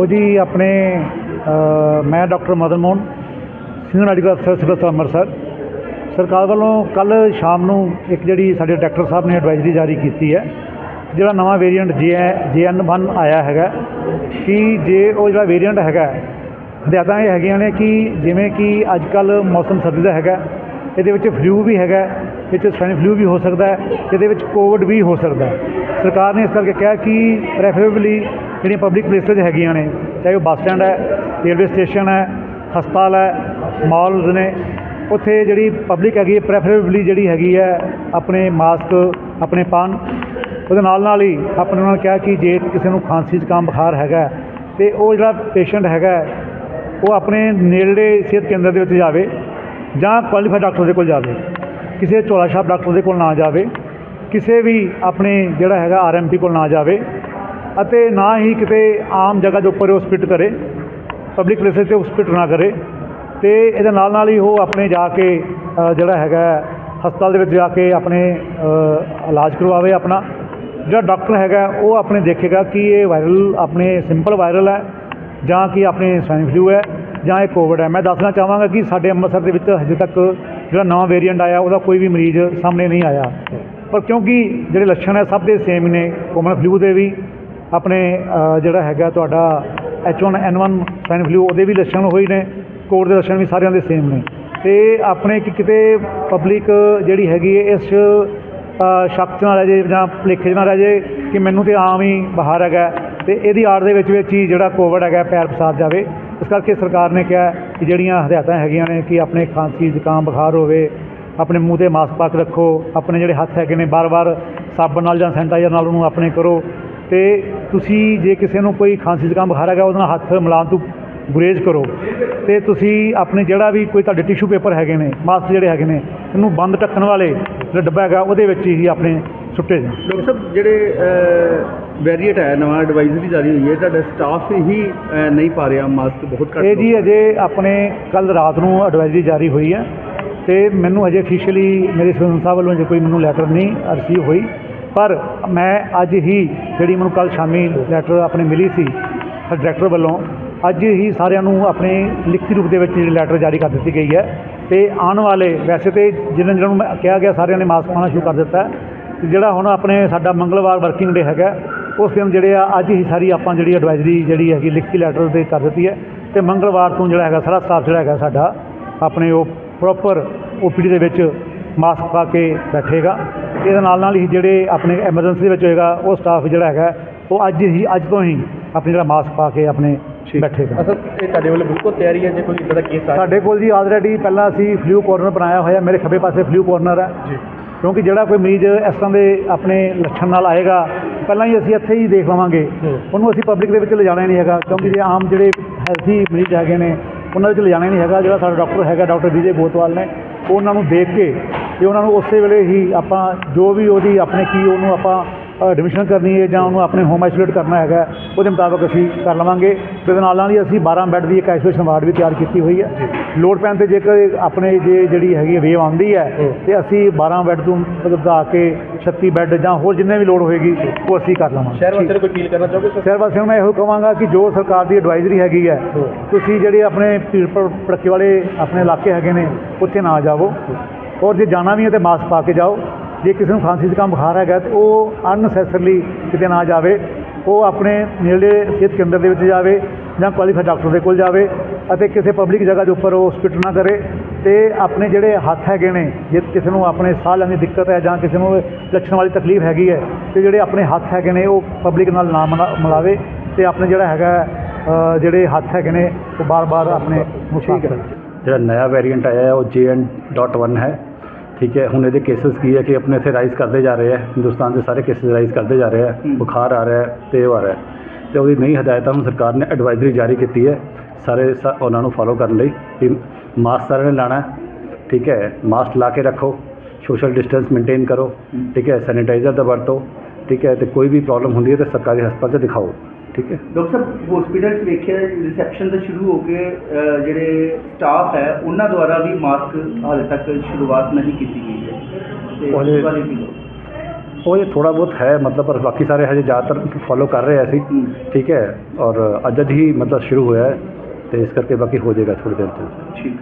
ਉਹ ਜੀ ਆਪਣੇ ਮੈਂ doctor Madan Mohan, senior medical ਅਫਸਰ ਸਿਵਲ ਹਸਪਤਾਲ ਅੰਮ੍ਰਿਤਸਰ। ਸਰਕਾਰ ਵੱਲੋਂ ਕੱਲ ਸ਼ਾਮ ਨੂੰ ਇੱਕ ਜਿਹੜੀ ਸਾਡੇ ਡਾਕਟਰ ਸਾਹਿਬ ਨੇ ਐਡਵਾਈਜ਼ਰੀ ਜਾਰੀ ਕੀਤੀ ਹੈ, ਜਿਹੜਾ ਨਵਾਂ ਵੇਰੀਐਂਟ ਜੇ ਜੇ ਐਨ 1 ਆਇਆ ਹੈਗਾ, ਕਿ ਜੇ ਉਹ ਜਿਹੜਾ ਵੇਰੀਐਂਟ ਹੈਗਾ, ਹਦਾਇਤਾਂ ਇਹ ਹੈਗੀਆਂ ਨੇ ਕਿ ਜਿਵੇਂ ਕਿ ਅੱਜ ਕੱਲ ਮੌਸਮ ਸਰਦੀ ਦਾ ਹੈਗਾ, ਇਹਦੇ ਵਿੱਚ ਫਲੂ ਵੀ ਹੈਗਾ ਇਹ 'ਚ ਸਵੈਨ ਫਲੂ ਵੀ ਹੋ ਸਕਦਾ ਹੈ, ਇਹਦੇ ਵਿੱਚ ਕੋਵਿਡ ਵੀ ਹੋ ਸਕਦਾ ਸਰਕਾਰ ਨੇ ਇਸ ਕਰਕੇ ਕਿਹਾ ਕਿ ਪ੍ਰੈਫਰੇਬਲੀ ਜਿਹੜੀਆਂ ਪਬਲਿਕ ਪਲੇਸਿਸ ਹੈਗੀਆਂ ਨੇ, ਚਾਹੇ ਉਹ ਬੱਸ ਸਟੈਂਡ ਹੈ ਰੇਲਵੇ ਸਟੇਸ਼ਨ ਹੈ, ਹਸਪਤਾਲ ਹੈ ਮਾਲਸ ਨੇ, ਉੱਥੇ ਜਿਹੜੀ ਪਬਲਿਕ ਹੈਗੀ ਹੈ ਪ੍ਰੈਫਰੇਬਲੀ ਜਿਹੜੀ ਹੈਗੀ ਹੈ, ਆਪਣੇ ਮਾਸਕ ਆਪਣੇ ਪਾਣ ਉਹਦੇ ਨਾਲ ਨਾਲ ਹੀ ਆਪਣੇ ਉਹਨਾਂ ਨੇ ਕਿਹਾ ਕਿ ਜੇ ਕਿਸੇ ਨੂੰ ਖਾਂਸੀ ਜ਼ੁਕਾਮ ਬੁਖਾਰ ਹੈਗਾ ਤੇ ਉਹ ਜਿਹੜਾ ਪੇਸ਼ੈਂਟ ਹੈਗਾ ਉਹ ਆਪਣੇ ਨੇੜਲੇ ਸਿਹਤ ਕੇਂਦਰ ਦੇ ਵਿੱਚ ਜਾਵੇ, ਜਾਂ ਕੁਆਲੀਫਾਈਡ ਡਾਕਟਰ ਦੇ ਕੋਲ ਜਾਵੇ, ਕਿਸੇ ਝੋਲਾ ਛਾਪ ਡਾਕਟਰ ਦੇ ਕੋਲ ਨਾ ਜਾਵੇ, ਕਿਸੇ ਵੀ ਆਪਣੇ ਜਿਹੜਾ ਹੈਗਾ ਆਰਐਮਪੀ ਕੋਲ ਨਾ ਜਾਵੇ ਅਤੇ ਨਾ ਹੀ ਕਿਤੇ ਆਮ ਜਗ੍ਹਾ ਦੇ ਉੱਪਰ ਉਹ ਸਪਿਟ ਕਰੇ ਪਬਲਿਕ ਪਲੇਸਿਸ ਤੇ ਉਹ ਸਪਿਟ ਨਾ ਕਰੇ। ਤੇ ਇਹਦੇ ਨਾਲ ਨਾਲ ਹੀ ਉਹ ਆਪਣੇ ਜਾ ਕੇ ਜਿਹੜਾ ਹੈਗਾ ਹਸਪਤਾਲ ਦੇ ਵਿੱਚ ਜਾ ਕੇ ਆਪਣੇ ਇਲਾਜ ਕਰਵਾਵੇ ਆਪਣਾ। ਜਿਹੜਾ ਡਾਕਟਰ ਹੈਗਾ ਉਹ ਆਪਣੇ ਦੇਖੇਗਾ ਕਿ ਇਹ ਵਾਇਰਲ ਆਪਣੇ ਸਿੰਪਲ ਵਾਇਰਲ ਹੈ, ਜਾਂ ਕਿ ਆਪਣੇ ਸਵਾਈਨ ਫਲੂ ਹੈ, ਜਾਂ ਇਹ ਕੋਵਿਡ ਹੈ। ਮੈਂ ਦੱਸਣਾ ਚਾਹਾਂਗਾ ਕਿ ਸਾਡੇ ਅੰਮ੍ਰਿਤਸਰ ਦੇ ਵਿੱਚ ਹਜੇ ਤੱਕ ਜਿਹੜਾ ਨਵਾਂ ਵੇਰੀਐਂਟ ਆਇਆ, ਉਹਦਾ ਕੋਈ ਵੀ ਮਰੀਜ਼ ਸਾਹਮਣੇ ਨਹੀਂ ਆਇਆ। ਪਰ ਕਿਉਂਕਿ ਜਿਹੜੇ ਲੱਛਣ ਹੈ, ਸਭ ਦੇ ਸੇਮ ਨੇ ਕੋਮਨ ਫਲੂ ਦੇ ਵੀ ਆਪਣੇ ਜਿਹੜਾ ਹੈਗਾ ਤੁਹਾਡਾ H1N1 ਸਵਾਈਨ ਫਲੂ ਉਹਦੇ ਵੀ ਲੱਛਣ ਹੋਈ ਨੇ ਕੋਵਿਡ ਦੇ ਲੱਛਣ ਵੀ ਸਾਰਿਆਂ ਦੇ ਸੇਮ ਨੇ। ਤੇ ਆਪਣੇ ਕਿ ਕਿਤੇ ਪਬਲਿਕ ਜਿਹੜੀ ਹੈਗੀ ਹੈ, ਇਸ ਸ਼ਬਦ ਸ਼ੱਕ 'ਚ ਨਾ ਰਹਿ ਜੇ ਜਾਂ ਭੁਲੇਖੇ 'ਚ ਨਾ ਰਹਿ ਜੇ ਕਿ ਮੈਨੂੰ ਤੇ ਆਮ ਹੀ ਬਾਹਰ ਹੈਗਾ ਤੇ ਇਹਦੀ ਆੜ ਦੇ ਵਿੱਚ ਵਿੱਚ ਹੀ ਜਿਹੜਾ ਕੋਵਿਡ ਹੈਗਾ, ਪੈਰ ਪਸਾਰ ਜਾਵੇ। ਇਸ ਕਰਕੇ ਸਰਕਾਰ ਨੇ ਕਿਹਾ ਕਿ ਜਿਹੜੀਆਂ ਹਦਾਇਤਾਂ ਹੈਗੀਆਂ ਨੇ ਕਿ ਆਪਣੇ ਖਾਂਸੀ, ਜ਼ੁਕਾਮ ਬੁਖਾਰ ਹੋਵੇ, ਆਪਣੇ ਮੂੰਹ ਤੇ ਮਾਸਕ ਪਾ ਕੇ ਰੱਖੋ, ਆਪਣੇ ਜਿਹੜੇ ਹੱਥ ਹੈਗੇ ਨੇ ਬਾਰ-ਬਾਰ ਸਾਬਣ ਨਾਲ ਜਾਂ ਸੈਨੀਟਾਈਜ਼ਰ ਨਾਲ ਉਹਨੂੰ ਆਪਣੇ ਕਰੋ। ਤੇ ਤੁਸੀਂ ਜੇ ਕਿਸੇ ਨੂੰ ਕੋਈ ਖਾਂਸੀ ਜ਼ੁਕਾਮ ਬੁਖਾਰ ਹੈਗਾ ਉਹਦੇ ਨਾਲ ਹੱਥ ਮਿਲਾਉਣ ਤੋਂ ਗੁਰੇਜ਼ ਕਰੋ। ਤੇ ਤੁਸੀਂ ਆਪਣੇ ਜਿਹੜਾ ਵੀ ਕੋਈ ਤੁਹਾਡੇ ਟਿਸ਼ੂ ਪੇਪਰ ਹੈਗੇ ਨੇ ਮਾਸਕ ਜਿਹੜੇ ਹੈਗੇ ਨੇ ਇਹਨੂੰ ਬੰਦ ਢੱਕਣ ਵਾਲੇ ਜਿਹੜਾ ਡੱਬਾ ਹੈਗਾ ਉਹਦੇ ਵਿੱਚ ਹੀ ਆਪਣੇ ਸੁੱਟੇ ਜਾਣ। ਡਾਕਟਰ ਸਾਹਿਬ ਜਿਹੜੇ ਵੈਰੀਏਟ ਹੈ ਨਵਾਂ ਐਡਵਾਈਜ਼ਰੀ ਜਾਰੀ ਹੋਈ ਹੈ ਤੁਹਾਡਾ ਸਟਾਫ ਹੀ ਨਹੀਂ ਪਾ ਰਿਹਾ ਮਾਸਕ ਬਹੁਤ ਘੱਟ ਇਹ ਜੀ ਅਜੇ ਆਪਣੇ ਕੱਲ ਰਾਤ ਨੂੰ ਐਡਵਾਈਜ਼ਰੀ ਜਾਰੀ ਹੋਈ ਹੈ। ਤੇ ਮੈਨੂੰ ਅਜੇ ਅਫੀਸ਼ੀਅਲੀ ਮੇਰੇ ਸਾਹਿਬ ਵੱਲੋਂ ਜੇ ਕੋਈ ਮੈਨੂੰ ਲੈਟਰ ਨਹੀਂ ਰਿਸੀਵ ਹੋਈ। ਪਰ ਮੈਂ ਅੱਜ ਹੀ ਜਿਹੜੀ ਮੈਨੂੰ ਕੱਲ ਸ਼ਾਮੀ ਲੈਟਰ ਆਪਣੇ ਮਿਲੀ ਸੀ ਡਾਇਰੈਕਟਰ ਵੱਲੋਂ, ਅੱਜ ਹੀ ਸਾਰਿਆਂ ਨੂੰ ਆਪਣੇ ਲਿਖਤੀ ਰੂਪ ਦੇ ਵਿੱਚ ਜਿਹੜੀ ਲੈਟਰ ਜਾਰੀ ਕਰ ਦਿੱਤੀ ਗਈ ਹੈ। ਤੇ ਆਉਣ ਵਾਲੇ, ਵੈਸੇ ਤੇ ਜਿਨ੍ਹਾਂ ਜਿਹਨਾਂ ਨੂੰ ਮੈਂ ਕਿਹਾ ਗਿਆ, ਸਾਰਿਆਂ ਨੇ ਮਾਸਕ ਪਾਉਣਾ ਸ਼ੁਰੂ ਕਰ ਦਿੱਤਾ ਹੈ। ਤੇ ਜਿਹੜਾ ਹੁਣ ਆਪਣੇ ਸਾਡਾ ਮੰਗਲਵਾਰ ਵਰਕਿੰਗ ਡੇ ਹੈਗਾ, ਉਸ ਦਿਨ ਜਿਹੜੇ ਆ, ਅੱਜ ਹੀ ਸਾਰੀ ਆਪਾਂ ਜਿਹੜੀ ਐਡਵਾਈਜ਼ਰੀ ਜਿਹੜੀ ਹੈਗੀ, ਲਿਖਤੀ ਲੈਟਰ ਤੇ ਕਰ ਦਿੱਤੀ ਹੈ। ਤੇ ਮੰਗਲਵਾਰ ਤੋਂ ਜਿਹੜਾ ਹੈਗਾ, ਸਾਰਾ ਸਟਾਫ ਜਿਹੜਾ ਹੈਗਾ ਸਾਡਾ, ਆਪਣੇ ਉਹ ਪ੍ਰੋਪਰ ਓਪੀਡੀ ਦੇ ਵਿੱਚ ਮਾਸਕ ਪਾ ਕੇ ਬੈਠੇਗਾ। ਇਹਦੇ ਨਾਲ ਨਾਲ ਹੀ ਜਿਹੜੇ ਆਪਣੇ ਐਮਰਜੈਂਸੀ ਦੇ ਵਿੱਚ ਹੋਏਗਾ ਉਹ ਸਟਾਫ ਜਿਹੜਾ ਹੈਗਾ ਉਹ ਅੱਜ ਹੀ ਅੱਜ ਤੋਂ ਹੀ ਆਪਣੀ ਜਿਹੜਾ ਮਾਸਕ ਪਾ ਕੇ ਆਪਣੇ ਬੈਠੇਗਾ ਅਸਲ ਇਹ ਤੁਹਾਡੇ ਵੱਲੋਂ ਬਿਲਕੁਲ ਤਿਆਰੀ ਹੈ ਜੇ ਕੋਈ ਇਦਾਂ ਦਾ ਕੇਸ ਆ ਸਾਡੇ ਕੋਲ ਜੀ ਆਲਰੇਡੀ ਪਹਿਲਾਂ ਅਸੀਂ ਫਲੂ ਕਾਰਨਰ ਬਣਾਇਆ ਹੋਇਆ ਮੇਰੇ ਖੱਬੇ ਪਾਸੇ ਫਲੂ ਕਾਰਨਰ ਹੈ। ਜੀ। ਕਿਉਂਕਿ ਜਿਹੜਾ ਕੋਈ ਮਰੀਜ਼ ਇਸ ਤਰ੍ਹਾਂ ਦੇ ਆਪਣੇ ਲੱਛਣ ਨਾਲ ਆਏਗਾ ਪਹਿਲਾਂ ਹੀ ਅਸੀਂ ਇੱਥੇ ਹੀ ਦੇਖ ਲਵਾਂਗੇ। ਉਹਨੂੰ ਅਸੀਂ ਪਬਲਿਕ ਦੇ ਵਿੱਚ ਲਿਜਾਣਾ ਨਹੀਂ ਹੈਗਾ ਕਿਉਂਕਿ ਜੇ। ਆਮ ਜਿਹੜੇ ਹੈਲਥੀ ਮਰੀਜ਼ ਹੈਗੇ ਨੇ ਉਹਨਾਂ ਵਿੱਚ ਲਿਜਾਣਾ ਨਹੀਂ ਹੈਗਾ। ਜਿਹੜਾ ਸਾਡਾ ਡਾਕਟਰ ਹੈਗਾ ਡਾਕਟਰ ਵਿਜੇ ਗੋਤਵਾਲ ਨੇ ਉਹ ਉਹਨਾਂ ਨੂੰ ਦੇਖ ਕੇ ਤੇ ਉਹਨਾਂ ਨੂੰ ਉਸੇ ਵੇਲੇ ਹੀ ਆਪਾਂ ਜੋ ਵੀ ਉਹਦੀ ਆਪਣੇ ਕੀ ਉਹਨੂੰ ਆਪਾਂ ਐਡਮਿਸ਼ਨ ਕਰਨੀ ਹੈ ਜਾਂ ਉਹਨੂੰ ਆਪਣੇ ਹੋਮ ਆਈਸੋਲੇਟ ਕਰਨਾ ਹੈਗਾ ਉਹਦੇ ਮੁਤਾਬਕ ਅਸੀਂ ਕਰ ਲਵਾਂਗੇ। ਤੇ ਨਾਲ ਨਾਲ ਹੀ ਅਸੀਂ 12 ਬੈੱਡ ਦੀ ਇੱਕ ਆਈਸੋਲੇਸ਼ਨ ਵਾਰਡ ਵੀ ਤਿਆਰ ਕੀਤੀ ਹੋਈ ਹੈ। ਲੋਡ ਪੈਣ ਤੇ ਜੇਕਰ ਆਪਣੇ ਜੇ ਜਿਹੜੀ ਹੈਗੀ ਵੇਵ ਆਉਂਦੀ ਹੈ। ਤੇ ਅਸੀਂ 12 ਬੈੱਡ ਤੋਂ ਵਧਾ ਕੇ 36 ਬੈੱਡ ਜਾਂ ਹੋਰ ਜਿੰਨੇ ਵੀ ਲੋਡ ਹੋਏਗੀ ਉਹ ਅਸੀਂ ਕਰ ਲਵਾਂਗੇ। ਸ਼ਹਿਰ ਵਾਸੀਆਂ ਨੂੰ ਕੋਈ ਅਪੀਲ ਕਰਨਾ ਚਾਹੋਗੇ ਸਰ? ਸ਼ਹਿਰ ਵਾਸੀਆਂ ਨੂੰ ਮੈਂ ਇਹੋ ਕਹਾਂਗਾ ਕਿ ਜੋ ਸਰਕਾਰ ਦੀ ਐਡਵਾਈਜ਼ਰੀ ਹੈਗੀ ਹੈ। ਤੁਸੀਂ ਜਿਹੜੇ ਆਪਣੇ ਭੜ- ਭੜੱਕੇ ਵਾਲੇ ਆਪਣੇ ਇਲਾਕੇ ਹੈਗੇ ਨੇ ਉੱਥੇ ਨਾ ਜਾਵੋ। ਔਰ ਜੇ ਜਾਣਾ ਵੀ ਹੈ ਤੇ ਮਾਸਕ ਪਾ ਕੇ ਜਾਓ। ਜੇ ਕਿਸੇ ਨੂੰ ਖਾਂਸੀ ਜ਼ੁਕਾਮ ਬੁਖਾਰ ਹੈਗਾ ਤੇ ਉਹ ਅਨਨੈਸੈਸਰਲੀ ਕਿਤੇ ਨਾ ਜਾਵੇ, ਉਹ ਆਪਣੇ ਨੇੜੇ ਸਿਹਤ ਕੇਂਦਰ ਦੇ ਵਿੱਚ ਜਾਵੇ ਜਾਂ ਕੁਆਲੀਫਾਈਡ ਡਾਕਟਰ ਦੇ ਕੋਲ ਜਾਵੇ ਅਤੇ ਕਿਸੇ ਪਬਲਿਕ ਜਗ੍ਹਾ ਦੇ ਉੱਪਰ ਉਹ ਸਪਿਟ ਨਾ ਕਰੇ ਤੇ ਆਪਣੇ ਜਿਹੜੇ ਹੱਥ ਹੈਗੇ ਨੇ, ਜੇ ਕਿਸੇ ਨੂੰ ਆਪਣੇ ਸਾਹ ਲੈਣ ਦੀ ਦਿੱਕਤ ਹੈ ਜਾਂ ਕਿਸੇ ਨੂੰ ਲੱਛਣ ਵਾਲੀ ਤਕਲੀਫ ਹੈਗੀ ਹੈ, ਤੇ ਜਿਹੜੇ ਆਪਣੇ ਹੱਥ ਹੈਗੇ ਨੇ, ਉਹ ਪਬਲਿਕ ਨਾਲ ਨਾ ਮਿਲਾ- ਮਿਲਾਵੇ ਤੇ ਆਪਣੇ ਜਿਹੜਾ ਹੈਗਾ ਜਿਹੜੇ ਹੱਥ ਹੈਗੇ ਨੇ, ਉਹ ਬਾਰ-ਬਾਰ ਆਪਣੇ ਨੂੰ ਸਾਫ਼ ਕਰੇ ਜਿਹੜਾ ਨਇਆ ਵੇਰੀਐਂਟ ਆਇਆ ਹੈ, ਉਹ JN.1 ਹੈ। ਠੀਕ ਹੈ ਹੁਣ ਇਹਦੇ ਕੇਸਸ ਕੀ ਹੈ ਕਿ ਆਪਣੇ ਇੱਥੇ ਰਾਈਜ਼ ਕਰਦੇ ਜਾ ਰਹੇ ਹੈ ਹਿੰਦੁਸਤਾਨ ਦੇ ਸਾਰੇ ਕੇਸਸ ਰਾਈਜ਼ ਕਰਦੇ ਜਾ ਰਹੇ ਹੈ ਹੂੰ। ਬੁਖਾਰ ਆ ਰਿਹਾ ਤੇ ਉਹ ਆ ਰਿਹਾ ਤੇ ਉਹਦੀ ਨਈ ਹਦਾਇਤਾਂ ਹੁਣ ਸਰਕਾਰ ਨੇ ਐਡਵਾਈਜ਼ਰੀ ਜਾਰੀ ਕੀਤੀ ਹੈ ਸਾਰੇ ਉਹਨਾਂ ਨੂੰ ਫਾਲੋ ਕਰਨ ਲਈ ਕਿ ਮਾਸਕ ਸਾਰਿਆਂ ਨੇ ਲਾਣਾ ਠੀਕ ਹੈ ਮਾਸਕ ਲਾ ਕੇ ਰੱਖੋ ਸੋਸ਼ਲ ਡਿਸਟੈਂਸ ਮੇਨਟੇਨ ਕਰੋ ਠੀਕ ਹੈ ਸੈਨੀਟਾਈਜ਼ਰ ਦਾ ਵਰਤੋ ਠੀਕ ਹੈ ਤੇ ਕੋਈ ਵੀ ਪ੍ਰੋਬਲਮ ਹੁੰਦੀ ਹੈ ਤਾਂ ਸਰਕਾਰੀ ਹਸਪਤਾਲ 'ਚ ਦਿਖਾਓ ਠੀਕ ਹੈ ਡਾਕਟਰ ਸਾਹਿਬ ਹਸਪੀਟਲ 'ਚ ਵੇਖਿਆ ਰਿਸੈਪਸ਼ਨ ਤੋਂ ਸ਼ੁਰੂ ਹੋ ਕੇ ਅਹ, ਜਿਹੜੇ ਸਟਾਫ ਹੈ ਉਹਨਾਂ ਦੁਆਰਾ ਵੀ ਮਾਸਕ ਹਾਲੇ ਤੱਕ ਸ਼ੁਰੂਆਤ ਨਹੀਂ ਕੀਤੀ ਗਈ ਹੈ ਤੇ ਉਹਦੇ- ਇਸ ਬਾਰੇ ਕੀ ਕਹੋ? ਉਹ ਇਹ ਥੋੜਾ ਬਹੁਤ ਹੈ ਮਤਲਬ ਪਰ ਬਾਕੀ ਸਾਰੇ ਹਜੇ ਜ਼ਿਆਦਾਤਰ ਫੋਲੋ ਕਰ ਰਹੇ ਆ ਅਸੀਂ ਹੂੰ। ਠੀਕ ਹੈ ਔਰ ਅੱਜ ਅੱਜ ਹੀ ਮਤਲਬ ਸ਼ੁਰੂ ਹੋਇਆ ਹੈ ਤੇ ਇਸ ਕਰਕੇ ਬਾਕੀ ਹੋ ਜਾਏਗਾ ਥੋੜੀ ਦੇਰ ਤੱਕ ਠੀਕ